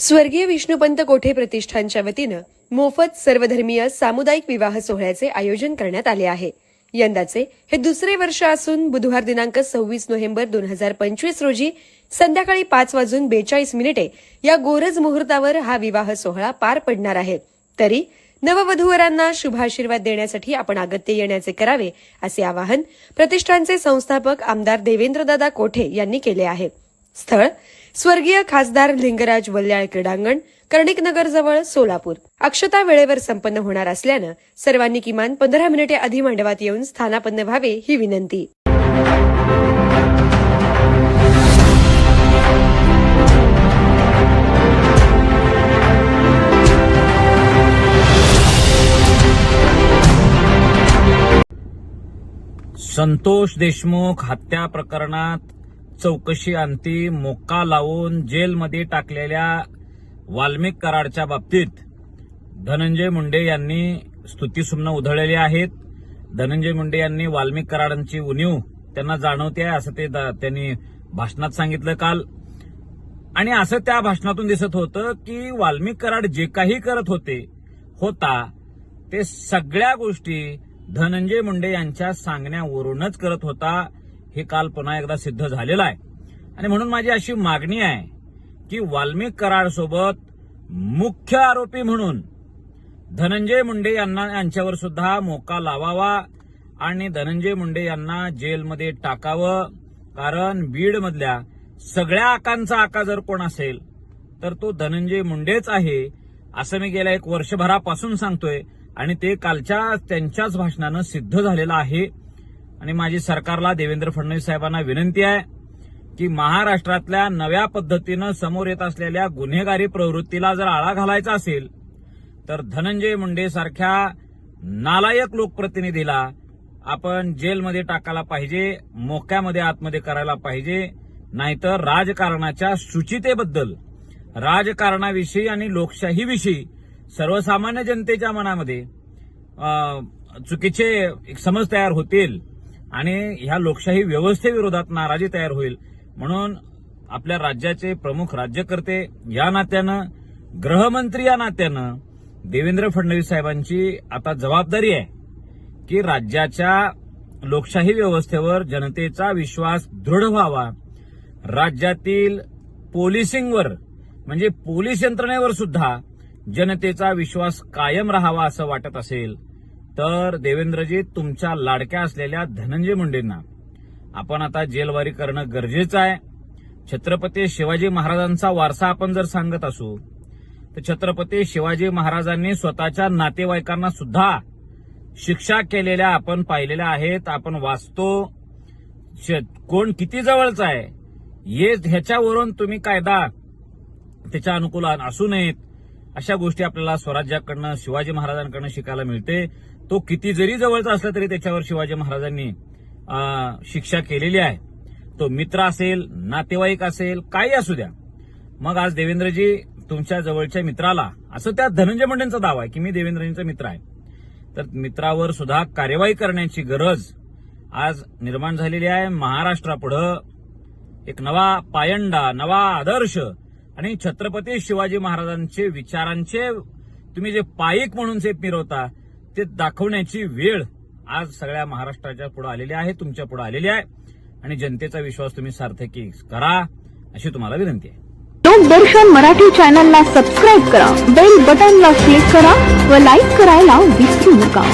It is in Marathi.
स्वर्गीय विष्णुपंत कोठे प्रतिष्ठानच्या वतीनं मोफत सर्वधर्मीय सामुदायिक विवाह सोहळ्याचे आयोजन करण्यात आले आहे. यंदाचे हे दुसरे वर्ष असून बुधवार दिनांक सव्वीस नोव्हेंबर दोन हजार पंचवीस रोजी संध्याकाळी पाच वाजून बेचाळीस मिनिटे या गोरज मुहूर्तावर हा विवाह सोहळा पार पडणार आहे. तरी नववधूवरांना शुभाशीर्वाद देण्यासाठी आपण अगत्य येण्याचे करावे असे आवाहन प्रतिष्ठानचे संस्थापक आमदार देवेंद्रदादा कोठे यांनी केले आहे. स्थळ स्वर्गीय खासदार लिंगराज वल्याळ क्रीडांगण कर्णिकनगर जवळ सोलापूर. अक्षता वेळेवर संपन्न होणार असल्यानं सर्वांनी किमान पंधरा मिनिटे आधी मंडपात येऊन स्थानापन्न व्हावे ही विनंती. संतोष देशमुख हत्या प्रकरणात चौकशी अंती मोक्का लावून जेलमध्ये टाकलेल्या वाल्मिक कराडच्या बाबतीत धनंजय मुंडे यांनी स्तुतीसुमनं उधळलेली आहेत. धनंजय मुंडे यांनी वाल्मिक कराडांची उणीव त्यांना जाणवते आहे असं ते त्यांनी भाषणात सांगितलं काल. आणि असं त्या भाषणातून दिसत होतं की वाल्मिक कराड जे काही करत होते होता ते सगळ्या गोष्टी धनंजय मुंडे यांच्या सांगण्यावरूनच करत होता. हे काल पुन्हा एकदा सिद्ध झालेलं आहे. आणि म्हणून माझी अशी मागणी आहे की वाल्मिक कराड सोबत मुख्य आरोपी म्हणून धनंजय मुंडे यांना यांच्यावर सुद्धा मोका लावावा आणि धनंजय मुंडे यांना जेलमध्ये टाकावं कारण बीडमधल्या सगळ्या आकांचा आका जर कोण असेल तर तो धनंजय मुंडेच आहे असं मी गेल्या एक वर्षभरापासून सांगतोय. आणि ते कालच्या त्यांच्याच भाषणानं सिद्ध झालेलं आहे. आणि माझी सरकारला देवेंद्र फडणवीस साहेबांना विनंती आहे की महाराष्ट्रातल्या नव्या पद्धतीनं समोर येत असलेल्या गुन्हेगारी प्रवृत्तीला जर आळा घालायचा असेल तर धनंजय मुंडे सारख्या नालायक लोकप्रतिनिधीला आपण जेलमध्ये टाकायला पाहिजे मोक्यामध्ये आतमध्ये करायला पाहिजे नाहीतर राजकारणाच्या सुचितेबद्दल राजकारणाविषयी आणि लोकशाहीविषयी सर्वसामान्य जनतेच्या मनामध्ये चुकीचे एक समज तयार होतील. आणि ह्या लोकशाही व्यवस्थेविरोधात नाराजी तयार होईल. म्हणून आपल्या राज्याचे प्रमुख राज्यकर्ते या नात्यानं गृहमंत्री या नात्यानं देवेंद्र फडणवीस साहेबांची आता जबाबदारी आहे की राज्याच्या लोकशाही व्यवस्थेवर जनतेचा विश्वास दृढ व्हावा. राज्यातील पोलिसिंगवर म्हणजे पोलीस यंत्रणेवर सुद्धा जनतेचा विश्वास कायम राहावा असं वाटत असेल. तर देवेंद्रजी तुमच्या लाडक्या असलेल्या धनंजय मुंडेंना. आपण आता जेलवारी करणं गरजेचं आहे. छत्रपती शिवाजी महाराजांचा वारसा आपण जर सांगत असू तर छत्रपती शिवाजी महाराजांनी स्वतःच्या नातेवाईकांना सुद्धा शिक्षा केलेल्या आपण पाहिलेल्या आहेत. आपण वाचतो कोण किती जवळचा आहे ह्याच्यावरून तुम्ही कायदा त्याच्या अनुकूल असू नयेत. अशा गोष्टी आपल्याला स्वराज्याकडनं शिवाजी महाराजांकडनं शिकायला मिळते. तो किती जरी जवळचा असला तरी त्याच्यावर शिवाजी महाराजांनी शिक्षा केलेली आहे. तो मित्र असेल नातेवाईक असेल काही असू द्या. मग आज देवेंद्रजी तुमच्या जवळच्या मित्राला असं त्या धनंजय मुंडेंचा दावा आहे की मी देवेंद्रजींचा मित्र आहे. तर मित्रावर सुद्धा कार्यवाही करण्याची गरज आज निर्माण झालेली आहे. महाराष्ट्रापुढं एक नवा पायंडा नवा आदर्श आणि छत्रपती शिवाजी महाराजांचे विचारांचे तुम्ही जे पायिक म्हणून जे मिरवता ते दाखवण्याची वेळ आज सगळ्या महाराष्ट्राच्या पुढे आलेली आहे तुमच्यापुढे आलेली आहे. आणि जनतेचा विश्वास तुम्ही सार्थकी करा अशी तुम्हाला विनंती आहे. लोकदर्शन मराठी चॅनलला सबस्क्राईब करा बेल बटनला क्लिक करा व लाईक करायला विसरू नका.